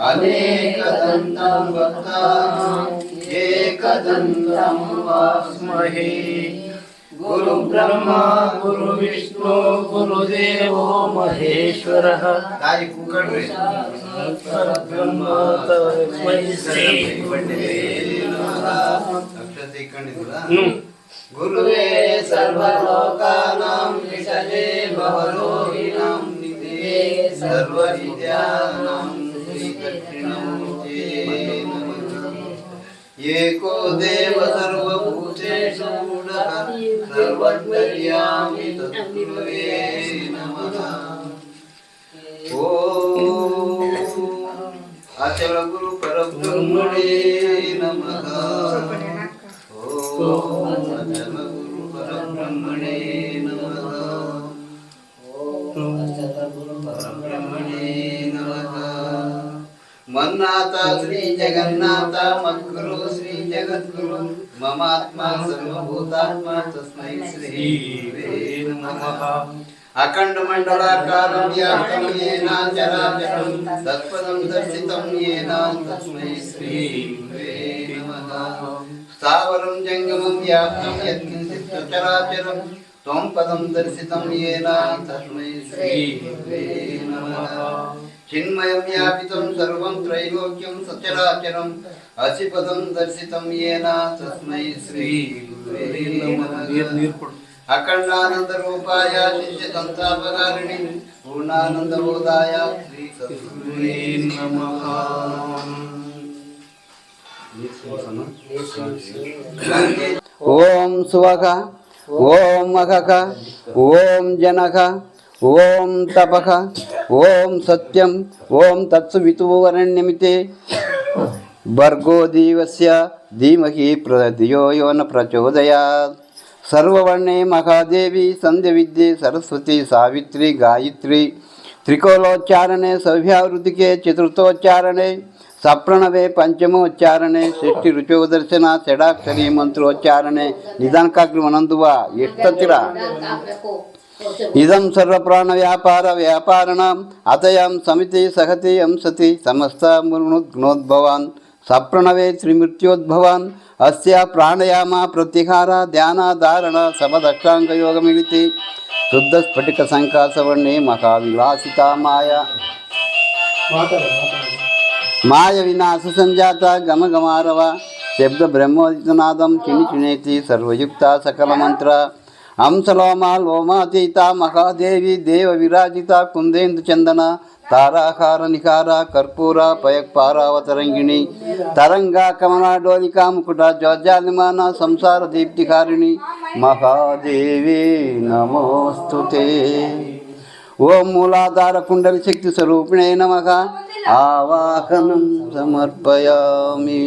अनेकदन्तं वक्तानाम् एकदन्तं वास्महे। गुरुब्रह्मा गुरुविष्णु गुरुदेवो महेश्वरः। ब्रह्म गुरुवे सर्वलोकानां विषये भवरोहिणां निधे सर्वविद्यानां एको देव सर्वभूतेषु गूढः सर्वन्तर्यामि तद्गुरुवे नमः ॐ अचल गुरु परब्रह्मणे नमः ॐ अचल गुरु परब्रह्मणे नमः परब्रह्मणे नमः मन्नाथ श्री जगन्नाथ मद्गुरु మమాత్మా సర్వభూతాత్మా తస్మై శ్రీ నమః అఖండ మండలాకారం వ్యాప్తం ఏనా చరాచరం తత్పదం దర్శితం ఏనా తస్మై శ్రీ నమః స్థావరం జంగమం వ్యాప్తం యత్కించిత్ చరాచరం త్వం పదం దర్శితం ఏనా తస్మై శ్రీ నమః చిన్మయం వ్యాపితం సర్వం త్రైలోక్యం సచరాచరం అసిపదం దర్శితం ఏనా తస్మై శ్రీ అఖండానంద రూపాయ శిష్య సంతాపకారిణి పూర్ణానంద బోధాయ శ్రీ సత్యే ఓం సువక ఓం మఖక ఓం జనక ఓం తప ఓం సత్యం ఓం తత్సువితువరణ్యమితే. భర్గో దేవస్య ధీమహి ప్రధియో ప్రచోదయా. సర్వర్ణే మహాదేవి సంధ్య విద్య సరస్వతి సావిత్రి గాయత్రి. త్రికోలోచ్చారణే సౌభ్యావృతికే చతుర్థోచ్చారణే. సప్రణవే పంచమోచ్చారణే షష్ఠి రుచోదర్శన షడాక్షరీ మంత్రోచ్చారణే. నిదానకాగ్రమనందువా ఇష్టతిరా ఇదం సర్వప్రాణ వ్యాపార వ్యాపారణం అతయం సమితి సహతి సతి సమస్త మృణోద్భవాన్ సప్రణవే త్రిమృత్యోద్భవాన్ అస్య ప్రాణయామ ప్రతిహార ధ్యానాధారణ సమదక్షాంగయోగమితి శుద్ధ స్ఫటిక సంకాశవర్ణి మహావిలాసిత మాయ మాయ వినాశ సంజాత గమగమారవ శబ్ద బ్రహ్మోదితనాదం కిణి చినేతి సర్వయుక్త సకల మంత్ర హంసలోమాల్ ఓమాతీత మహాదేవి దేవ విరాజిత కుందేందు చందన తారాహార నిఖార కర్పూర పయక్ పారావతరంగిణి తరంగా కమలాడోలికా ముకుట జ్వాజ్యాలిమాన సంసార దీప్తికారిణి మహాదేవి నమోస్తుతే. ఓం మూలాధార కుండలి శక్తి స్వరూపిణే నమ. ఆవాహనం సమర్పయామి.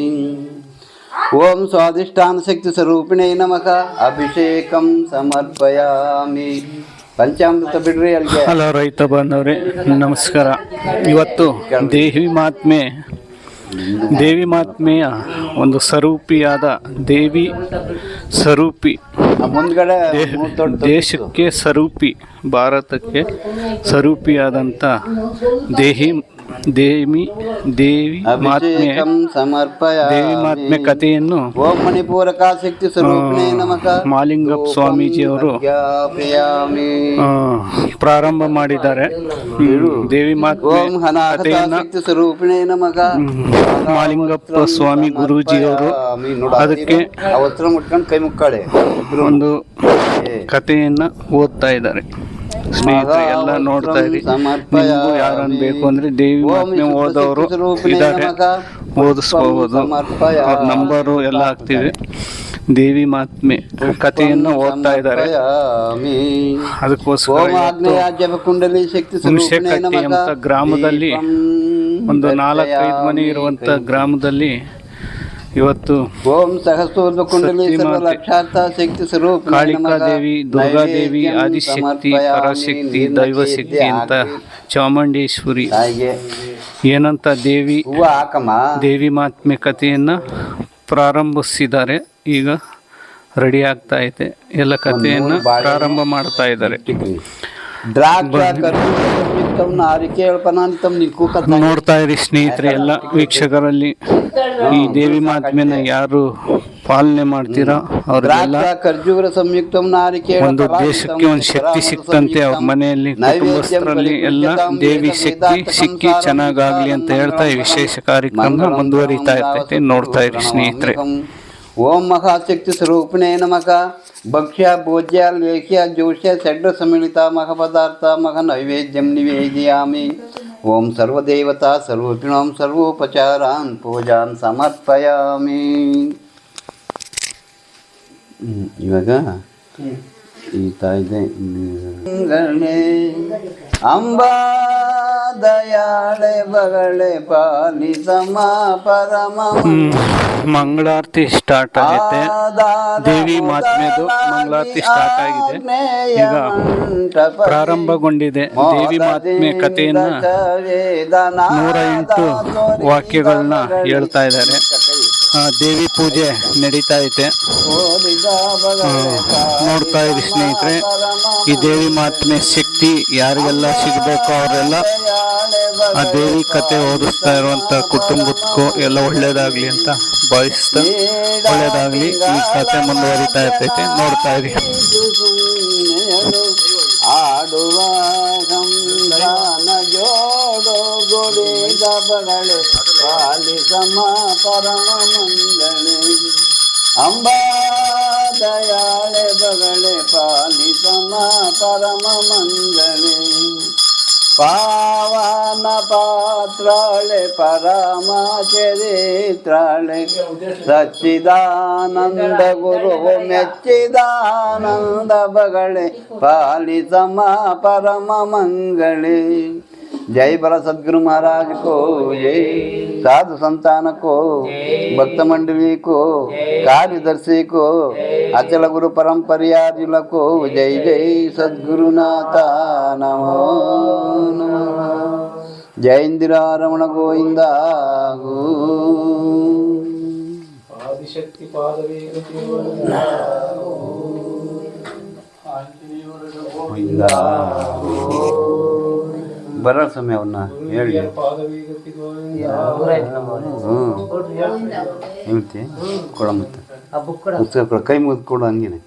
ಓಂ ಸ್ವಾಧಿಷ್ಠಾನ ಶಕ್ತಿ ಸ್ವರೂಪಿಣೆ ನಮಃ ಅಭಿಷೇಕಂ ಸಮರ್ಪಯಾಮಿ ಪಂಚಾಮೃತ ಬಿಡ್ರಿ ಅಲ್ಲಿಗೆ ಹಲೋ ರೈತ ಬಾಂಧವ್ರೆ ನಮಸ್ಕಾರ. ಇವತ್ತು ದೇವಿ ಮಾತ್ಮೆ ದೇವಿ ಮಾತ್ಮೆಯ ಒಂದು ಸ್ವರೂಪಿಯಾದ ದೇವಿ ಸ್ವರೂಪಿ ಮುಂದ್ಗಡೆ ದೇಶಕ್ಕೆ ಸ್ವರೂಪಿ ಭಾರತಕ್ಕೆ ಸ್ವರೂಪಿಯಾದಂಥ ದೇಹಿ ದೇವಿ ದೇವಿ ಮಾತ್ಮೆ ಸಮರ್ಪಯ ದೇವಿ ಮಾತ್ಮೆ ಕಥೆಯನ್ನು ಓಂ ಮಣಿಪೂರಕ ಶಕ್ತಿ ಸ್ವರೂಪಣೆ ನಮಃ. ಮಾಲಿಂಗಪ್ಪ ಸ್ವಾಮೀಜಿ ಅವರು ಆ, ಪ್ರಾರಂಭ ಮಾಡಿದ್ದಾರೆ. ದೇವಿ ಮಾತ್ಮೆ ಓಂ ಶಕ್ತಿ ಸ್ವರೂಪಣೆ ನಮಃ. ಮಾಲಿಂಗಪ್ಪ ಸ್ವಾಮಿ ಗುರುಜಿ ಅವರು ಅದಕ್ಕೆ ಅವಸರ ಮುಟ್ಕೊಂಡು ಕೈ ಮುಕ್ಕಾಳೆ. ಒಂದು. ಕಥೆಯನ್ನ ಓದ್ತಾ ಇದ್ದಾರೆ. ಸ್ನೇಹಿತರೆ ಎಲ್ಲ ನೋಡ್ತಾ ಇರಿ. ನಿಮಗೂ ಯಾರನ್ನ ಬೇಕು ಅಂದ್ರೆ ದೇವಿ ಮಾತ್ಮೆ ಓದೋರು ಇದ್ದಾರೆ. ಓದಿಸ್ಕೋಬಹುದು ಅವ್ರ ನಂಬರು ಎಲ್ಲ ಹಾಕ್ತೀವಿ. ದೇವಿ ಮಾತ್ಮೆ ಕಥೆಯನ್ನು ಓದ್ತಾ ಇದ್ದಾರೆ. ಅದಕ್ಕೋಸ್ಕರ ಹುಣಸೆಕಟ್ಟಿ ಅಂತ ಗ್ರಾಮದಲ್ಲಿ ಒಂದು ನಾಲ್ಕೈದು ಮನೆ ಇರುವಂತ ಗ್ರಾಮದಲ್ಲಿ ಇವತ್ತು ಓಂ ಸಹಸ್ರ ಕುಂಡಲಿ ಸರ್ವ. ಲಕ್ಷಾರ್ಥ ಶಕ್ತಿ ಸ್ವರೂಪ ಕಾಳಿಕಾದೇವಿ ದುರ್ಗಾದೇವಿ ಆದಿಶಕ್ತಿ ದೈವ ದೈವಶಕ್ತಿ ಅಂತ ಚಾಮುಂಡೇಶ್ವರಿ ಏನಂತ ದೇವಿ ದೇವಿ ಮಾತ್ಮೆ ಕಥೆಯನ್ನು ಪ್ರಾರಂಭಿಸಿದ್ದಾರೆ. ಈಗ ರೆಡಿ ಆಗ್ತಾ ಐತೆ. ಎಲ್ಲ ಕಥೆಯನ್ನು ಪ್ರಾರಂಭ ಮಾಡ್ತಾ ಇದ್ದಾರೆ. ನೋಡ್ತಾ ಇರಿ ಸ್ನೇಹಿತರೆ ಎಲ್ಲ ವೀಕ್ಷಕರಲ್ಲಿ ಈ ದೇವಿ ಮಾತ್ಮೆನ ಯಾರು ಪಾಲನೆ ಮಾಡ್ತೀರಾ? ಅವ್ರಿಗೆಲ್ಲ ದ್ರಾಕ್ಷ ಖರ್ಜೂರ ಸಂಯುಕ್ತ ಒಂದು ದೇಶಕ್ಕೆ ಒಂದು ಶಕ್ತಿ ಸಿಕ್ತಂತೆ ಅವ್ರ ಮನೆಯಲ್ಲಿ ಕುಟುಂಬಸ್ಥರಲ್ಲಿ ಎಲ್ಲ ದೇವಿ ಶಕ್ತಿ ಸಿಕ್ಕಿ ಚೆನ್ನಾಗಾಗ್ಲಿ ಅಂತ ಹೇಳ್ತಾ ಈ ವಿಶೇಷ ಕಾರ್ಯಕ್ರಮ ಮುಂದುವರಿತಾ ಇರ್ತೈತೆ. ನೋಡ್ತಾ ಇರಿ ಸ್ನೇಹಿತರೆ. ಓಂ ಮಹಾಶಕ್ತಿ ಸ್ವರೂಪಿಣೇ ನಮಃ ಭಕ್ಷ್ಯ ಭೋಜ್ಯ ಲೇಖ್ಯ ಜೋಷ್ಯ ಷಡ್ರ ಸಮ್ಮಿಳಿತ ಮಹ ಪದಾರ್ಥ ಮಹ ನೈವೇದ್ಯಂ ನಿವೇದಯಾಮಿ ಓಂ ಸರ್ವದೇವತಾ ಸರ್ವಪಿಣೋಂ ಸರ್ವೋಪಚಾರಾನ್ ಪೂಜಾನ್ ಸಮರ್ಪಯಾಮಿ ಹ್ಮ್, ಇವಾಗ ಈ ತಾಯಿದೆ ಅಂಬಾ ದಯಾಳೆ ಬಗಳೆ ಪಾಲಿಸಮ ಪರಮ ಮಂಗಳಾರತಿ ಸ್ಟಾರ್ಟ್ ಆಗುತ್ತೆ ದೇವಿ ಮಾತ್ಮೆದು ಮಂಗಳಾರತಿ ಸ್ಟಾರ್ಟ್ ಆಗಿದೆ. ಈಗ ಪ್ರಾರಂಭಗೊಂಡಿದೆ. ದೇವಿ ಮಾತ್ಮೆ ಕಥೆಯನ್ನ ನೂರ ಎಂಟು ವಾಕ್ಯಗಳನ್ನ ಹೇಳ್ತಾ ಇದ್ದಾರೆ. ದೇವಿ ಪೂಜೆ ನಡೀತಾ ಐತೆ. ನೋಡ್ತಾ ಇರಿ ಸ್ನೇಹಿತರೆ, ಈ ದೇವಿ ಮಾತಿನ ಶಕ್ತಿ ಯಾರಿಗೆಲ್ಲ ಸಿಗಬೇಕೋ ಅವರೆಲ್ಲ ಆ ದೇವಿ ಕತೆ ಓದಿಸ್ತಾ ಇರುವಂತ ಕುಟುಂಬಕ್ಕೂ ಎಲ್ಲ ಒಳ್ಳೇದಾಗ್ಲಿ ಅಂತ ಭಾವಿಸ್ತಾ, ಒಳ್ಳೇದಾಗ್ಲಿ ಈ ಕತೆ ಮುಂದುವರಿತಾ ಇರ್ತೈತೆ. ನೋಡ್ತಾ ಇರಿ. ಕಾಲಿ ಪಾಲಿಸಮ ಪರಮ ಮಂಗಳೆ ಅಂಬಾ ದಯಾಳೆ ಬಗಳೆ ಪಾಲಿಸಮ ಪರಮ ಮಂಗಳೆ ಪಾವನ ಪಾತ್ರಾಳೆ, ಪರಮ ಚರಿತ್ರಾಳೆ. ಸಚ್ಚಿದಾನಂದ ಗುರು ಮೆಚ್ಚಿದಾನಂದ ಬಗಳೆ ಪಾಲಿಸಮ ಪರಮ ಮಂಗಳೆ जय बड़ा सदगुरु महाराज को साधु संतान को भक्त मंडली को कार्यदर्शी को अचल गुरु परंपरियाजुल को जय जय सद्गुरुनाथा नमो नमो जय इंदिरा रमण गोविंदा ఆదిశక్తి పాదవేగ ಬರೋ ಸಮಯ ಅವನ್ನ ಹೇಳಿ. ಹ್ಞೂ ಹೇಳ್ತಿ ಕೊಡ. ಮತ್ತೆ ಪುಸ್ತಕ ಕೊಡ. ಕೈ ಮುಗಿದು ಕೊಡು ಹಂಗೇನೆ.